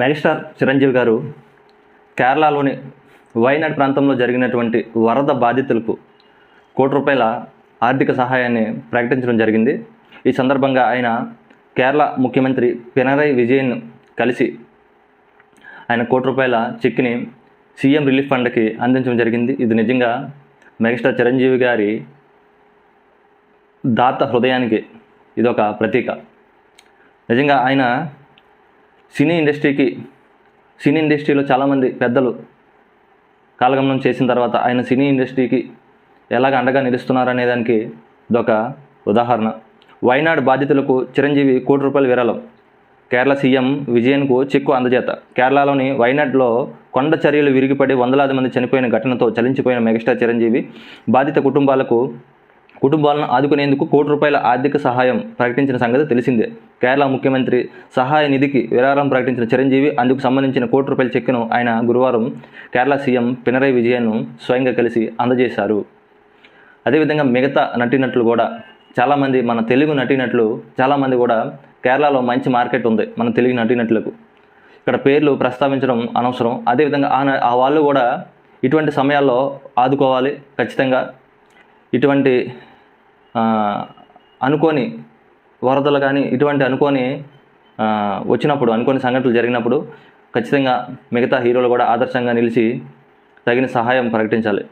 Megastar Chiranjeevi గారు కేరళలోని వైనాడ్ ప్రాంతంలో జరిగినటువంటి వరద బాధితులకు కోటి రూపాయల ఆర్థిక సహాయాన్ని ప్రకటించడం జరిగింది. ఈ సందర్భంగా ఆయన కేరళ ముఖ్యమంత్రి పినరై విజయన్ కలిసి ఆయన కోటి రూపాయల చెక్ని సీఎం రిలీఫ్ ఫండ్కి అందించడం జరిగింది. ఇది నిజంగా మెగాస్టార్ చిరంజీవి గారి దాత హృదయానికి ఇదొక ప్రతీక. నిజంగా ఆయన సినీ ఇండస్ట్రీకి సినీ ఇండస్ట్రీలో చాలామంది పెద్దలు కాలగమనం చేసిన తర్వాత ఆయన సినీ ఇండస్ట్రీకి ఎలాగ అండగా నిలుస్తున్నారనే దానికి ఇదొక ఉదాహరణ. వైనాడు బాధితులకు చిరంజీవి కోటి రూపాయల విరాళం. కేరళ సీఎం విజయన్కు చెక్కు అందజేత. కేరళలోని వైనాడ్లో కొండ చర్యలు విరిగిపడి వందలాది మంది చనిపోయిన ఘటనతో చలించిపోయిన మెగాస్టార్ చిరంజీవి బాధిత కుటుంబాలకు కుటుంబాలను ఆదుకునేందుకు కోటి రూపాయల ఆర్థిక సహాయం ప్రకటించిన సంగతి తెలిసిందే. కేరళ ముఖ్యమంత్రి సహాయ నిధికి విరాళం ప్రకటించిన చిరంజీవి అందుకు సంబంధించిన కోటి రూపాయల చెక్కును ఆయన గురువారం కేరళ సీఎం పినరై విజయన్ను స్వయంగా కలిసి అందజేశారు. అదేవిధంగా మిగతా నటినట్లు కూడా చాలామంది మన తెలుగు నటినట్లు చాలామంది కూడా కేరళలో మంచి మార్కెట్ ఉంది మన తెలుగు నటినట్లకు. ఇక్కడ పేర్లు ప్రస్తావించడం అనవసరం. అదేవిధంగా ఆ ఆ వాళ్ళు కూడా ఇటువంటి సమయాల్లో ఆదుకోవాలి ఖచ్చితంగా ఇటువంటి అనుకోని వరదలు కానీ ఇటువంటి అనుకోని వచ్చినప్పుడు అనుకోని సంఘటనలు జరిగినప్పుడు ఖచ్చితంగా మిగతా హీరోలు కూడా ఆదర్శంగా నిలిచి తగిన సహాయం ప్రకటించాలి.